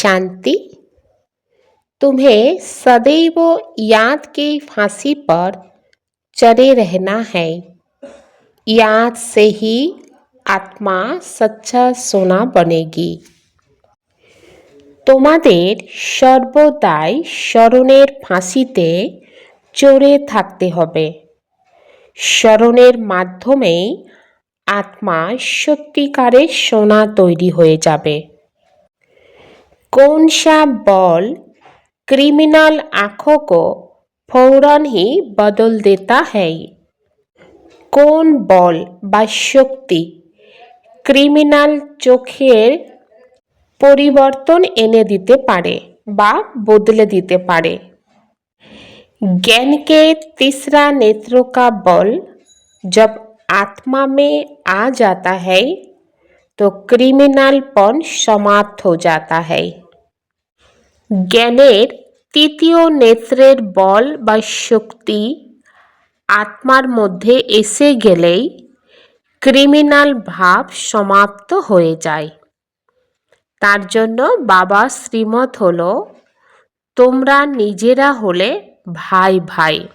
शांति तुम्हें सदैव याद की फांसी पर चढ़े रहना है याद से ही आत्मा सच्चा सोना बनेगी তোমাদের সর্বদাই স্মরণের ফাঁসিতে চড়ে থাকতে হবে স্মরণের মাধ্যমেই আত্মা সত্যিকারের সোনা তৈরি হয়ে যাবে कौन सा बॉल क्रिमिनल आंखों को फौरन ही बदल देता है কোন বল বা শক্তি ক্রিমিনাল চোখের পরিবর্তন এনে দিতে পারে বা বদলে দিতে পারে ज्ञान के तीसरा नेत्रों का बल जब आत्मा में आ जाता है तो क्रिमिनलपन समाप्त हो जाता है জ্ঞানের তৃতীয় নেত্রের বল বা শক্তি আত্মার মধ্যে এসে গেলেই ক্রিমিনাল ভাব সমাপ্ত হয়ে যায়। তার জন্য বাবা শ্রীমত হল, তোমরা নিজেরা হলে ভাই ভাই।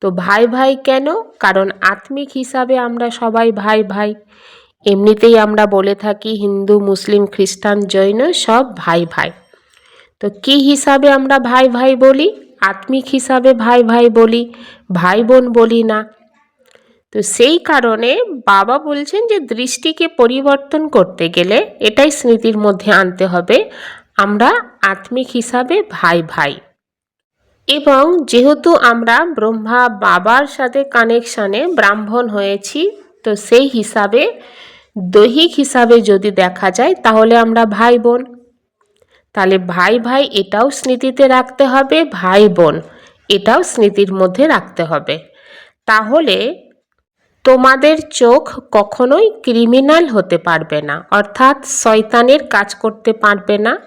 তো ভাই ভাই কেন? কারণ আত্মিক হিসাবে আমরা সবাই ভাই ভাই। এমনিতেই আমরা বলে থাকি হিন্দু, মুসলিম, খ্রিস্টান, জৈন সব ভাই ভাই। তো কি হিসাবে আমরা ভাই ভাই বলি? আত্মিক হিসাবে ভাই ভাই বলি, ভাই বোন বলি না। তো সেই কারণে বাবা বলছেন যে দৃষ্টিকে পরিবর্তন করতে গেলে এটাই স্মৃতির মধ্যে আনতে হবে, আমরা আত্মিক হিসাবে ভাই ভাই। এবং যেহেতু আমরা ব্রহ্মা বাবার সাথে কানেকশানে ব্রাহ্মণ হয়েছি, তো সেই হিসাবে দৈহিক হিসাবে যদি দেখা যায়, তাহলে আমরা ভাই বোন। তাহলে ভাই ভাই এটাও স্মৃতিতে রাখতে হবে, ভাই বোন এটাও স্মৃতির মধ্যে রাখতে হবে। তাহলে তোমাদের চোখ কখনোই ক্রিমিনাল হতে পারবে না, অর্থাৎ শয়তানের কাজ করতে পারবে না।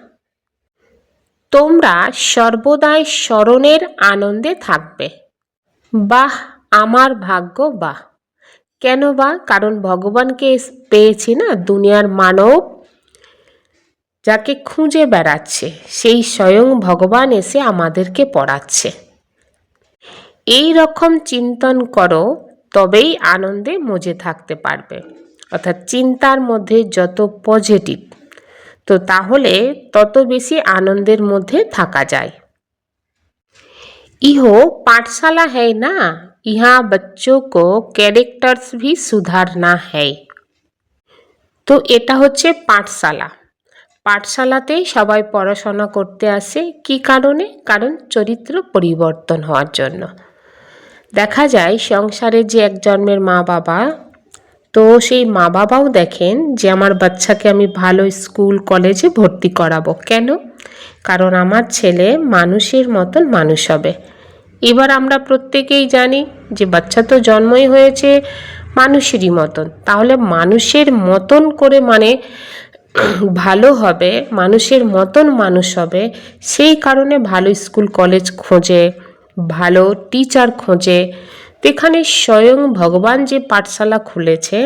তোমরা সর্বদাই স্মরণের আনন্দে থাকবে। বাহ, আমার ভাগ্য বাহ। কেন বা? কারণ ভগবানকে পেয়েছি না, দুনিয়ার মানব যাকে খুঁজে বেড়াচ্ছে, সেই স্বয়ং ভগবান এসে আমাদেরকে পড়াচ্ছে। এই রকম চিন্তন করো, তবেই আনন্দে মজে থাকতে পারবে। অর্থাৎ চিন্তার মধ্যে যত পজিটিভ তো তাহলে তত বেশি আনন্দের মধ্যে থাকা যায়। ইহো পাঠশালা হ্যায় না, ইহা বচ্চো কো ক্যারেক্টার্স ভি সুধার না হ্যায়। তো এটা হচ্ছে পাঠশালা। পাঠশালাতেই সবাই পড়াশোনা করতে আসে। কি কারণে? কারণ চরিত্র পরিবর্তন হওয়ার জন্য। দেখা যায় সংসারে যে এক জন্মের মা বাবা, তো সেই মা বাবাও দেখেন যে আমার বাচ্চাকে আমি ভালো স্কুল, কলেজে ভর্তি করাবো। কেন? কারণ আমার ছেলে মানুষের মতন মানুষ হবে। এবার আমরা প্রত্যেকেই জানি যে বাচ্চা তো জন্মই হয়েছে মানুষেরই মতন। তাহলে মানুষের মতন করে মানে ভালো হবে, মানুষের মতন মানুষ হবে, সেই কারণে ভালো স্কুল, কলেজ খোঁজে, ভালো টিচার খোঁজে। তো এখানে স্বয়ং ভগবান যে পাঠশালা খুলেছে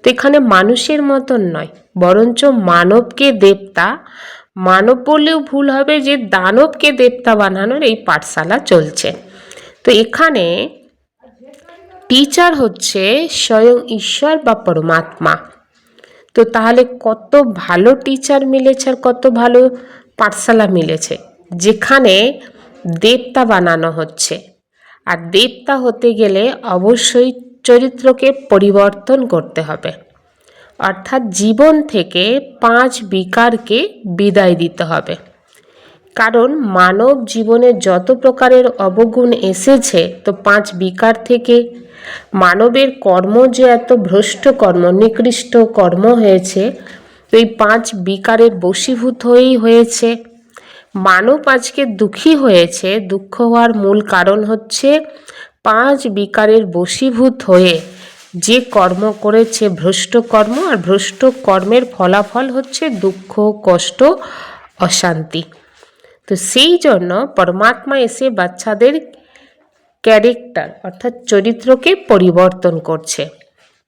তো এখানে মানুষের মতন নয়, বরঞ্চ মানবকে দেবতা। মানব বললেও ভুল হবে যে দানবকে দেবতা বানানোর এই পাঠশালা চলছে। তো এখানে টিচার হচ্ছে স্বয়ং ঈশ্বর বা পরমাত্মা। তো তাহলে কত ভালো টিচার মিলেছে আর কত ভালো পাঠশালা মিলেছে? যেখানে দেবতা বানানো হচ্ছে। আর দেবতা হতে গেলে অবশ্যই চরিত্রকে পরিবর্তন করতে হবে। অর্থাৎ জীবন থেকে পাঁচ বিকারকে বিদায় দিতে হবে। কারণ মানব জীবনে যত প্রকারের অবগুণ এসেছে, তো পাঁচ বিকার থেকে মানবের কর্ম যে এত ভ্রষ্ট কর্ম, নিকৃষ্ট কর্ম হয়েছে, এই পাঁচ বিকারের বশীভূত হয়েই হয়েছে। মানব আজকে দুঃখী হয়েছে। দুঃখ হওয়ার মূল কারণ হচ্ছে পাঁচ বিকারের বশীভূত হয়ে যে কর্ম করেছে ভ্রষ্ট কর্ম, আর ভ্রষ্ট কর্মের ফলাফল হচ্ছে দুঃখ, কষ্ট, অশান্তি। তো সেই জন্য পরমাত্মা এসে বাচ্চাদের ক্যারেক্টার অর্থাৎ চরিত্রকে পরিবর্তন করছে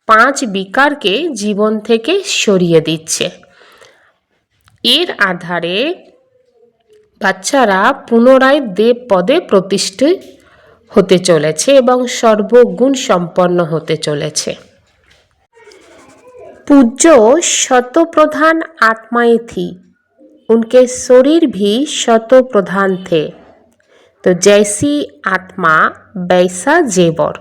পাঁচ বিকারকে জীবন থেকে সরিয়ে দিচ্ছে এর আধারে বাচ্চারা পুনরায় দেব পদে প্রতিষ্ঠিত হতে চলেছে এবং সর্বগুণ সম্পন্ন হতে চলেছে पूज्य शतप्रधान आत्माएं थी उनके शरीर भी शतप्रधान थे तो जैसी आत्मा ব্যয়সা জেবর।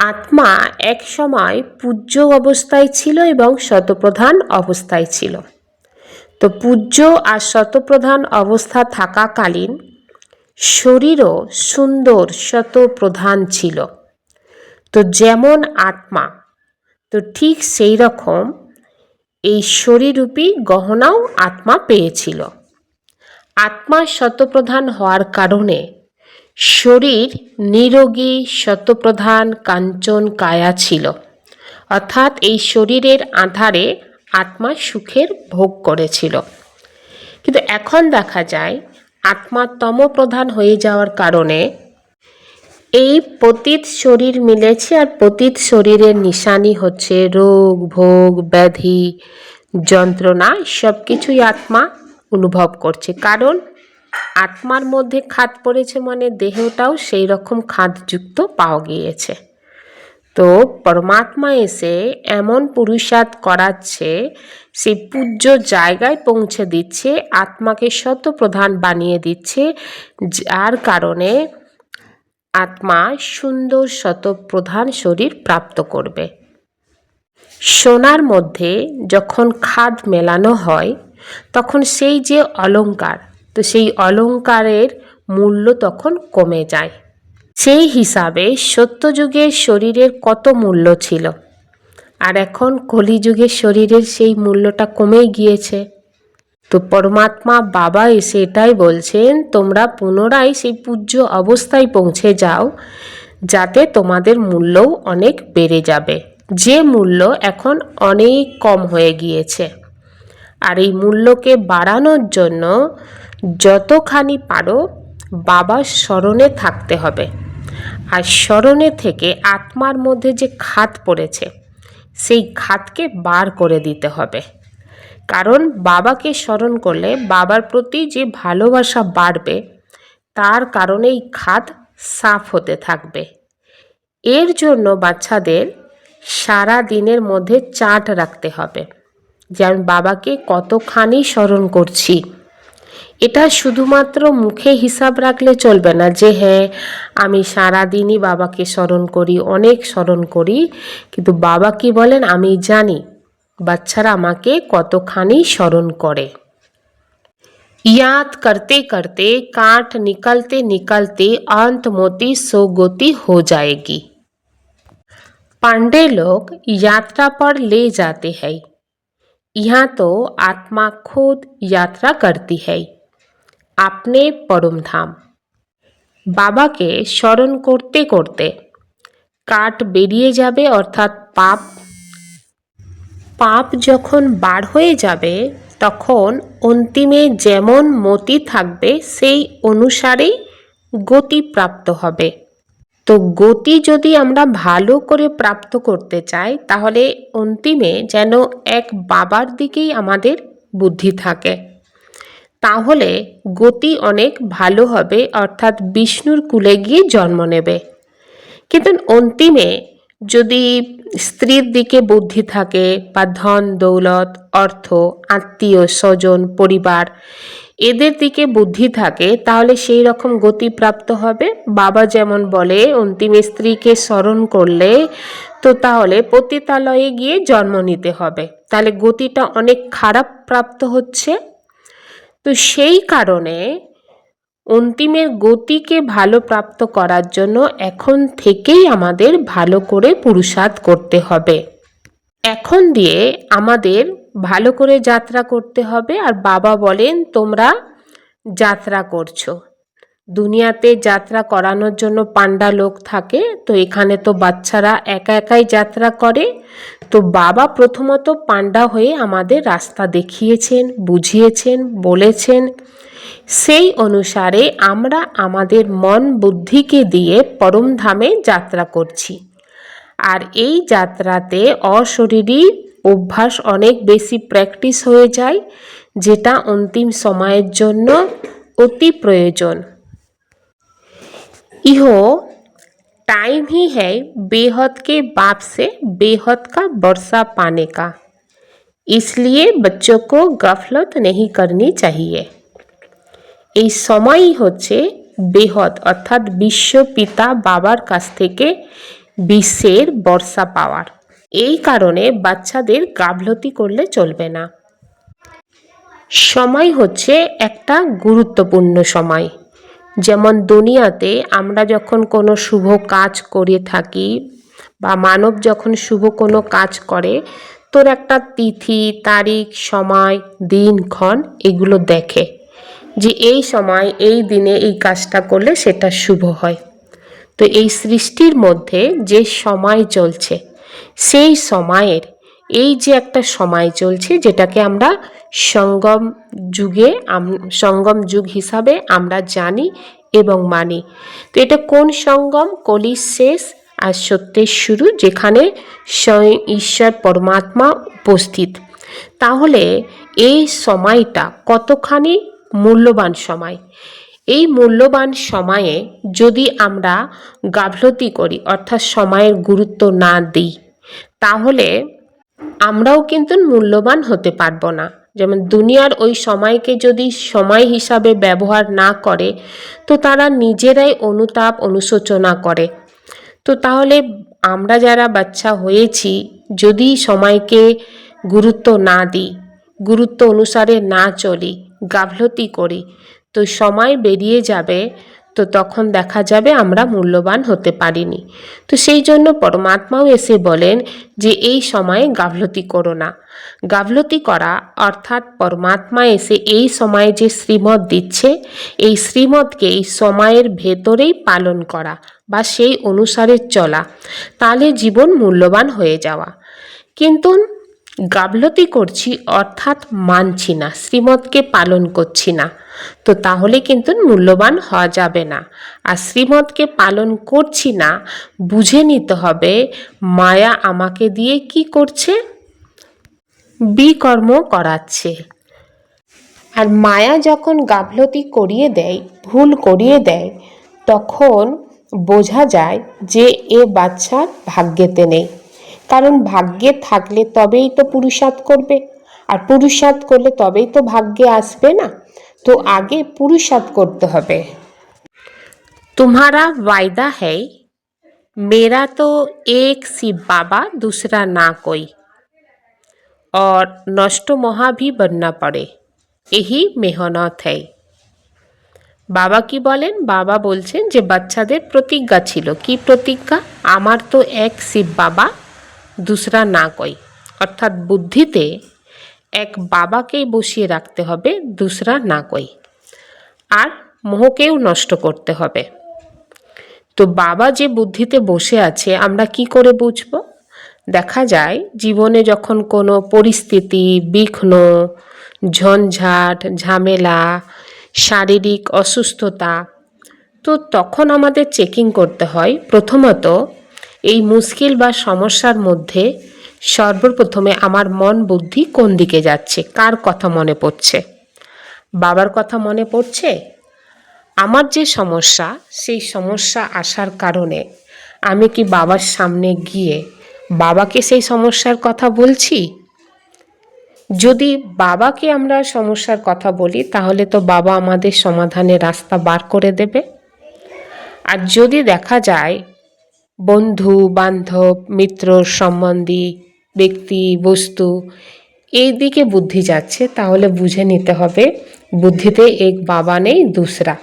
আত্মা এক সময় পূজ্য অবস্থায় ছিল এবং শতপ্রধান অবস্থায় ছিল। তো পূজ্য আর শতপ্রধান অবস্থা থাকাকালীন শরীরও সুন্দর শতপ্রধান ছিল। তো যেমন আত্মা, তো ঠিক সেই রকম এই শরীরূপী গহনাও আত্মা পেয়েছিল। আত্মা শতপ্রধান হওয়ার কারণে শরীর নিরোগী, শতপ্রধান, কাঞ্চন, কায়া ছিল। অর্থাৎ এই শরীরের আধারে আত্মা সুখের ভোগ করেছিল। কিন্তু এখন দেখা যায়, আত্মা তমপ্রধান হয়ে যাওয়ার কারণে এই পতিত শরীর মিলেছে আর পতিত শরীরের নিশানি হচ্ছে রোগ, ভোগ, ব্যাধি, যন্ত্রণা সব কিছুই আত্মা অনুভব করছে। কারণ আত্মার মধ্যে খাদ পড়েছে মানে দেহটাও সেই রকম খাদযুক্ত পাওয়া গিয়েছে। তো পরমাত্মা এসে এমন পুরুষার্থ করাচ্ছে সেই পূজ্য জায়গায় পৌঁছে দিচ্ছে, আত্মাকে শত প্রধান বানিয়ে দিচ্ছে, যার কারণে আত্মা সুন্দর শত প্রধান শরীর প্রাপ্ত করবে। সোনার মধ্যে যখন খাদ মেলানো হয়, তখন সেই যে অলঙ্কার তো সেই অলঙ্কারের মূল্য তখন কমে যায়। সেই হিসাবে সত্যযুগের শরীরের কত মূল্য ছিল? আর এখন কলিযুগের শরীরের সেই মূল্যটা কমে গিয়েছে। তো পরমাত্মা বাবা এসে এটাই বলছেন, তোমরা পুনরায় সেই পূজ্য অবস্থায় পৌঁছে যাও, যাতে তোমাদের মূল্যও অনেক বেড়ে যাবে। যে মূল্য এখন অনেক কম হয়ে গিয়েছে। আর এই মূল্যকে বাড়ানোর জন্য যতখানি পারো বাবার স্মরণে থাকতে হবে। আর স্মরণে থেকে আত্মার মধ্যে যে খাত পড়েছে, সেই খাতকে বার করে দিতে হবে। কারণ বাবাকে স্মরণ করলে বাবার প্রতি যে ভালোবাসা বাড়বে, তার কারণেই খাত সাফ হতে থাকবে। এর জন্য বাচ্চাদের সারা দিনের মধ্যে চাট রাখতে হবে। যে আমি বাবাকে কতখানি স্মরণ করছি এটা শুধুমাত্র মুখে হিসাব রাখলে চলবে না যে হ্যাঁ আমি সারাদিনই বাবাকে স্মরণ করি অনেক স্মরণ করি কিন্তু বাবা কি বলেন আমি জানি বাচ্চারা আমাকে কতখানি স্মরণ করে याद करते करते काट निकलते निकलते अंत मोती सोगोती हो जाएगी पांडे लोग यात्रा पर ले जाते हैं यहाँ तो आत्मा खुद यात्रा करती है আপনি পরম ধাম বাবাকে স্মরণ করতে করতে কাঠ বেরিয়ে যাবে অর্থাৎ পাপ। পাপ যখন বার হয়ে যাবে, তখন অন্তিমে যেমন মতি থাকবে, সেই অনুসারেই গতি প্রাপ্ত হবে। তো গতি যদি আমরা ভালো করে প্রাপ্ত করতে চাই, তাহলে অন্তিমে যেন এক বাবার দিকেই আমাদের বুদ্ধি থাকে। তাহলে গতি অনেক ভালো হবে, অর্থাৎ বিষ্ণুর কুলে গিয়ে জন্ম নেবে। কিন্তু অন্তিমে যদি স্ত্রীর দিকে বুদ্ধি থাকে বা ধন, দৌলত, অর্থ, আত্মীয়, স্বজন, পরিবার, এদের দিকে বুদ্ধি থাকে, তাহলে সেই রকম গতি প্রাপ্ত হবে। বাবা যেমন বলে, অন্তিম স্ত্রীকে স্মরণ করলে তো তাহলে পতিতালয়ে গিয়ে জন্ম নিতে হবে। তাহলে গতিটা অনেক খারাপ প্রাপ্ত হচ্ছে। তো সেই কারণে অন্তিমের গতিকে ভালো প্রাপ্ত করার জন্য এখন থেকেই আমাদের ভালো করে পুরুষাদ করতে হবে। এখন দিয়ে আমাদের ভালো করে যাত্রা করতে হবে। আর বাবা বলেন, তোমরা যাত্রা করছ। দুনিয়াতে যাত্রা করানোর জন্য পান্ডা লোক থাকে। তো এখানে তো বাচ্চারা একা একাই যাত্রা করে। তো বাবা প্রথমত পান্ডা হয়ে আমাদের রাস্তা দেখিয়েছেন, বুঝিয়েছেন, বলেছেন। সেই অনুসারে আমরা আমাদের মন বুদ্ধিকে দিয়ে পরমধামে যাত্রা করছি। আর এই যাত্রাতে অশরীরী অভ্যাস অনেক বেশি প্র্যাকটিস হয়ে যায়, যেটা অন্তিম সময়ের জন্য অতি প্রয়োজন। ইহ टाइम ही है बेहद के बाप से बेहद का वर्षा पाने का इसलिए बच्चों को गफलत नहीं करनी चाहिए এই সময়ই হচ্ছে বেহদ অর্থাৎ বিশ্ব পিতা বাবার কাছ থেকে বিশ্বের বর্ষা পাওয়ার এই কারণে বাচ্চাদের গাফলতি করলে চলবে না সময় হচ্ছে একটা গুরুত্বপূর্ণ সময় যেমন দুনিয়াতে আমরা যখন কোনো শুভ কাজ করে থাকি বা মানব যখন শুভ কোনো কাজ করে, তোর একটা তিথি, তারিখ, সময় দিনক্ষণ এগুলো দেখে যে এই সময়, এই দিনে এই কাজটা করলে সেটা শুভ হয়। তো এই সৃষ্টির মধ্যে যে সময় চলছে, সেই সময়ের এই যে একটা সময় চলছে যেটাকে আমরা সঙ্গম যুগে সঙ্গম যুগ হিসাবে আমরা জানি এবং মানি। তো এটা কোন সঙ্গম? কলির শেষ আর সত্যের শুরু যেখানে স্বয়ং ঈশ্বর পরমাত্মা উপস্থিত। তাহলে এই সময়টা কতখানি মূল্যবান সময়? এই মূল্যবান সময়ে যদি আমরা গাফলতি করি, অর্থাৎ সময়ের গুরুত্ব না দিই, তাহলে আমরাও কিন্তু মূল্যবান হতে পারব না। যেমন দুনিয়ার ওই সময়কে যদি সময় হিসাবে ব্যবহার না করে, তো তারা নিজেরাই অনুতাপ অনুশোচনা করে। তো তাহলে আমরা যারা বাচ্চা হয়েছি, যদি সময়কে গুরুত্ব না দিই, গুরুত্ব অনুসারে না চলি, গাফলতি করি, তো সময় বেরিয়ে যাবে তো তখন দেখা যাবে আমরা মূল্যবান হতে পারিনি। তো সেই জন্য পরমাত্মাও এসে বলেন যে এই সময়ে গাফলতি করো না। গাফলতি করা অর্থাৎ পরমাত্মা এসে এই সময়ে যে শ্রীমত দিচ্ছে, এই শ্রীমতকে এই সময়ের ভেতরেই পালন করা বা সেই অনুসারে চলা, তাহলে জীবন মূল্যবান হয়ে যাওয়া। কিন্তু গাফলতি করছি অর্থাৎ মানছি না শ্রীমতকে পালন করছি না। তো তাহলে কিন্তু মূল্যবান হওয়া যাবে না। আর শ্রীমতকে পালন করছি না, বুঝে নিতে হবে মায়া আমাকে দিয়ে কি করছে? বিকর্ম করাচ্ছে। আর মায়া যখন গাফলতি করিয়ে দেয়, ভুল করিয়ে দেয়, তখন বোঝা যায় যে এ বাচ্চার ভাগ্যেতে নেই। কারণ ভাগ্যে থাকলে তবেই তো পুরুষার্থ করবে, আর পুরুষার্থ করলে তবেই তো ভাগ্যে আসবে না। তো আগে পুরুষাপ করতে হবে। তোমারা ওয়দা है মেরা তো এক সি বাবা, দুসরা না কই। অর নষ্ট মহা ভি बनना পড়ে यही মেহনত है বাবা কি বলেন? বাবা বলছেন যে বাচ্চাদের প্রতিজ্ঞা ছিল। কি প্রতিজ্ঞা? আমার তো এক শিব বাবা, দুসরা না কই। অর্থাৎ বুদ্ধিতে এক বাবাকেই বসিয়ে রাখতে হবে, দুসরা না কই আর মোহকেও নষ্ট করতে হবে। তো বাবা যে বুদ্ধিতে বসে আছে, আমরা কি করে বুঝব? দেখা যায়, জীবনে যখন কোনো পরিস্থিতি, বিঘ্ন, ঝঞ্ঝাট, ঝামেলা, শারীরিক অসুস্থতা, তো তখন আমাদের চেকিং করতে হয়। প্রথমত, এই মুশকিল বা সমস্যার মধ্যে সর্বপ্রথমে আমার মন বুদ্ধি কোন দিকে যাচ্ছে? কার কথা মনে পড়ছে? বাবার কথা মনে পড়ছে? আমার যে সমস্যা, সেই সমস্যা আসার কারণে আমি কি বাবার সামনে গিয়ে বাবাকে সেই সমস্যার কথা বলছি? যদি বাবাকে আমরা সমস্যার কথা বলি, তাহলে তো বাবা আমাদের সমাধানের রাস্তা বার করে দেবে। আর যদি দেখা যায় বন্ধু, বান্ধব, মিত্র, সম্বন্ধী ব্যক্তি, বস্তু, এই দিকে বুদ্ধি যাচ্ছে, তাহলে বুঝে নিতে হবে বুদ্ধিতে এক বাবা নেই, দুসরা।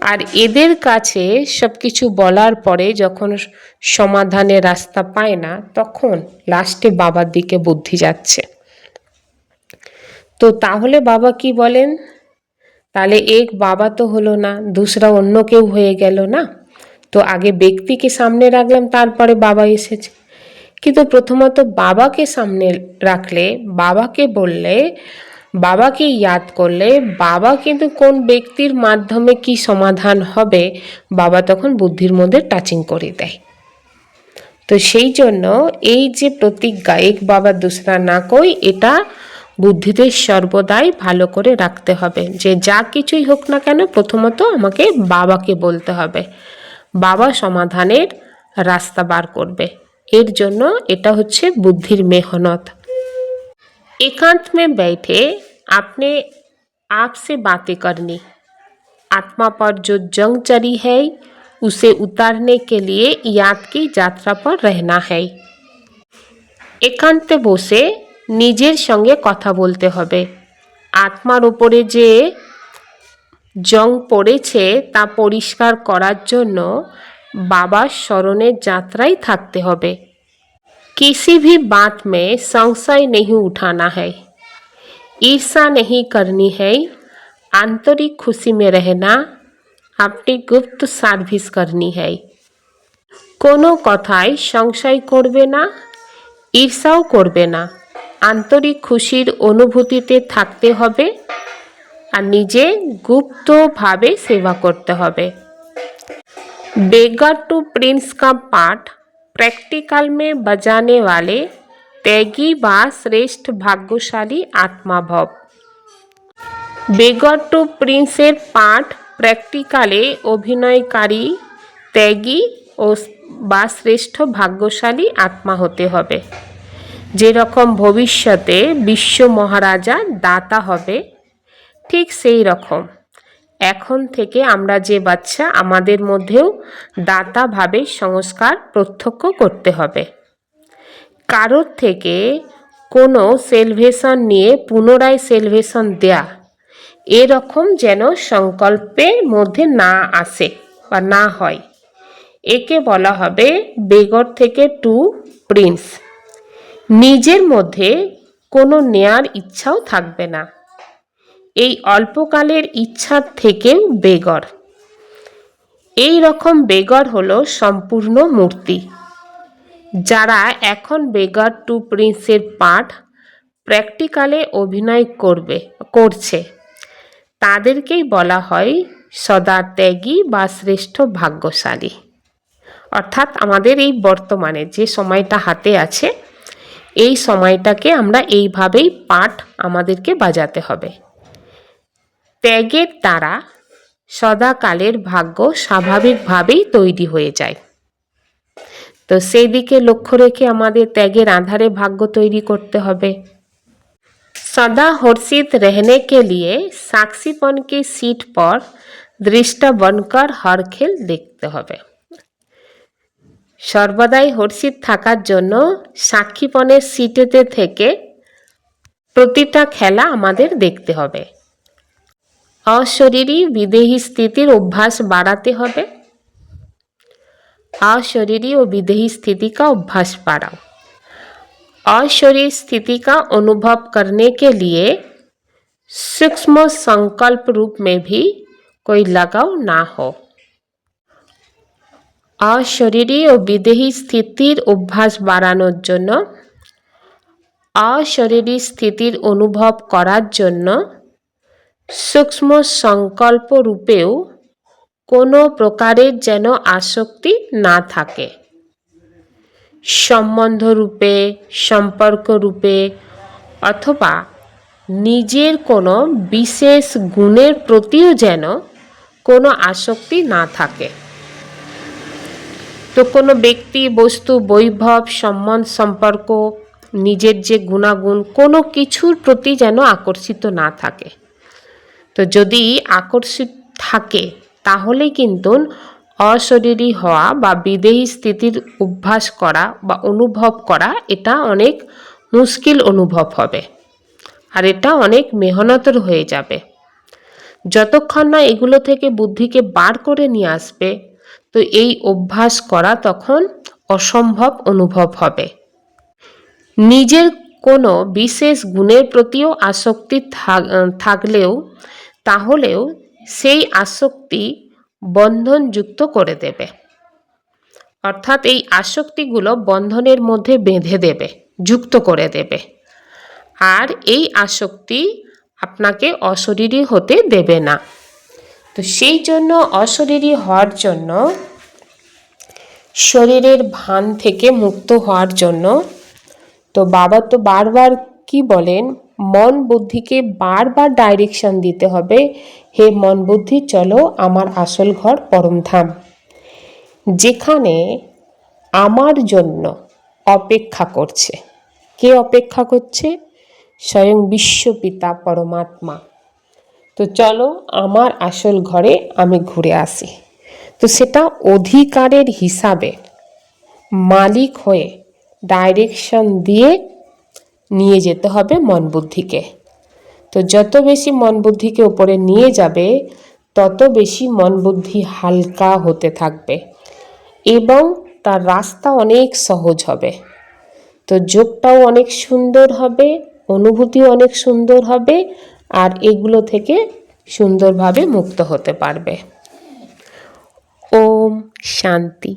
আর এদের কাছে সব কিছু বলার পরে যখন সমাধানের রাস্তা পায় না, তখন লাস্টে বাবার দিকে বুদ্ধি যাচ্ছে। তো তাহলে বাবা কি বলেন? তাহলে এক বাবা তো হলো না, দুসরা অন্য কেউ হয়ে গেল না? তো আগে ব্যক্তিকে সামনে রাখলাম, তারপরে বাবা এসেছে। কিন্তু প্রথমত বাবাকে সামনে রাখলে, বাবাকে বললে, বাবাকে ইয়াদ করলে, বাবা কিন্তু কোন ব্যক্তির মাধ্যমে কি সমাধান হবে, বাবা তখন বুদ্ধির মধ্যে টাচিং করে দেয়। তো সেই জন্য এই যে প্রতিজ্ঞা, এক বাবা দুসরা না কই, এটা বুদ্ধিতে সর্বদাই ভালো করে রাখতে হবে। যে যা কিছুই হোক না কেন, প্রথমত আমাকে বাবাকে বলতে হবে। বাবা সমাধানের রাস্তা বার করবে। এর জন্য এটা হচ্ছে বুদ্ধির মেহনত एकांत में बैठे अपने आप से बातें करनी आत्मा पर जो जंग चढ़ी है उसे उतारने के लिए याद की यात्रा पर रहना है একান্তে বসে নিজের সঙ্গে কথা বলতে হবে আত্মার ওপরে যে জং পড়েছে তা পরিষ্কার করার জন্য বাবার স্মরণের যাত্রায় থাকতে হবে किसी भी बात में संशय नहीं उठाना है ईर्षा नहीं करनी है आंतरिक खुशी में रहना अपनी गुप्त সার্ভিস करनी है কোনো কথায় সংশয় করবে না ঈর্ষাও করবে না আন্তরিক খুশির অনুভূতিতে থাকতে হবে আর নিজে গুপ্তভাবে সেবা করতে হবে बेगर टू प्रिंस का पाठ प्रैक्टिकल में बजाने वाले त्यागी व শ্রেষ্ঠ ভাগ্যশালী আত্মা ভব বেগর টু প্রিন্সের পাঠ প্র্যাকটিক্যালে অভিনয়কারী ত্যাগী ও বা শ্রেষ্ঠ ভাগ্যশালী আত্মা হতে হবে যেরকম ভবিষ্যতে বিশ্ব মহারাজা দাতা হবে ঠিক সেই রকম এখন থেকে আমরা যে বাচ্চা আমাদের মধ্যেও দাতাভাবে সংস্কার প্রত্যক্ষ করতে হবে। কারোর থেকে কোনো সেলভেশন নিয়ে পুনরায় সেলভেশন দেয়া, এরকম যেন সংকল্পের মধ্যে না আসে বা না হয়। একে বলা হবে বেগর থেকে টু প্রিন্স। নিজের মধ্যে কোনো নেয়ার ইচ্ছাও থাকবে না। এই অল্পকালের ইচ্ছার থেকেও বেগর। এই রকম বেগর হলো সম্পূর্ণ মূর্তি। যারা এখন বেগর টু প্রিন্সের পাঠ প্র্যাকটিক্যালে অভিনয় করবে, করছে, তাদেরকেই বলা হয় সদা ত্যাগী বা শ্রেষ্ঠ ভাগ্যশালী। অর্থাৎ আমাদের এই বর্তমানে যে সময়টা হাতে আছে, এই সময়টাকে আমরা এইভাবেই পাঠ আমাদেরকে বাজাতে হবে। ত্যাগের দ্বারা সদাকালের ভাগ্য স্বাভাবিকভাবেই তৈরি হয়ে যায় তো সেই দিকে লক্ষ্য রেখে আমাদের ত্যাগের আধারে ভাগ্য তৈরি করতে হবে सदा हर्षित रहने के लिए साक्षीपन की सीट पर दृष्टा बनकर हर खेल देखते হবে সর্বদাই হর্ষিত থাকার জন্য সাক্ষীপনের সিটেতে থেকে প্রতিটা খেলা আমাদের দেখতে হবে অশরীরী বিদেহী স্থিতির অভ্যাস বাড়াতে হবে अशरीरी और विदेही स्थिति का अभ्यास बढ़ाओ अशरीर स्थिति का अनुभव करने के लिए सूक्ष्म संकल्प रूप में भी कोई लगाव ना हो অশরীরী ও বিদেহী স্থিতির অভ্যাস বাড়ানোর জন্য অশরীরী স্থিতির অনুভব করার জন্য সূক্ষ্ম সংকল্প রূপেও কোনো প্রকারের যেন আসক্তি না থাকে। সম্বন্ধ রূপে, সম্পর্ক রূপে অথবা নিজের কোনো বিশেষ গুণের প্রতিও যেন কোনো আসক্তি না থাকে। তো কোনো ব্যক্তি, বস্তু, বৈভব সম্মান সম্পর্ক, নিজের যে গুণাগুণ, কোনো কিছুর প্রতি যেন আকর্ষিত না থাকে। তো যদি আকর্ষিত থাকে, তাহলে কিন্তু অশরীরী হওয়া বা বিদেহী স্থিতির অভ্যাস করা বা অনুভব করা, এটা অনেক মুশকিল অনুভব হবে। আর এটা অনেক মেহনতর হয়ে যাবে। যতক্ষণ না এগুলো থেকে বুদ্ধিকে বার করে নিয়ে আসবে, তো এই অভ্যাস করা তখন অসম্ভব অনুভব হবে। নিজের কোনো বিশেষ গুণের প্রতিও আসক্তি থাকলেও তাহলেও সেই আসক্তি বন্ধনযুক্ত করে দেবে। অর্থাৎ এই আসক্তিগুলো বন্ধনের মধ্যে বেঁধে দেবে, যুক্ত করে দেবে। আর এই আসক্তি আপনাকে অশরীরী হতে দেবে না। তো সেই জন্য অশরীরী হওয়ার জন্য, শরীরের ভান থেকে মুক্ত হওয়ার জন্য, তো বাবা তো বারবার কি বলেন? মন বুদ্ধিকে বারবার ডাইরেকশন দিতে হবে। হে মন বুদ্ধি, চলো আমার আসল ঘর পরমধাম। যেখানে আমার জন্য অপেক্ষা করছে। কে অপেক্ষা করছে? স্বয়ং বিশ্বপিতা পরমাত্মা। তো চলো আমার আসল ঘরে আমি ঘুরে আসি। তো সেটা অধিকারের হিসাবে মালিক হয়ে ডাইরেকশন দিয়ে নিয়ে যেতে হবে মন বুদ্ধিকে। তো যত বেশি মন বুদ্ধিকে উপরে নিয়ে যাবে, তত বেশি মন বুদ্ধি হালকা হতে থাকবে এবং তার রাস্তা অনেক সহজ হবে। তো যোগটাও অনেক সুন্দর হবে, অনুভূতিও অনেক সুন্দর হবে আর এগুলো থেকে সুন্দরভাবে মুক্ত হতে পারবে। ওম শান্তি।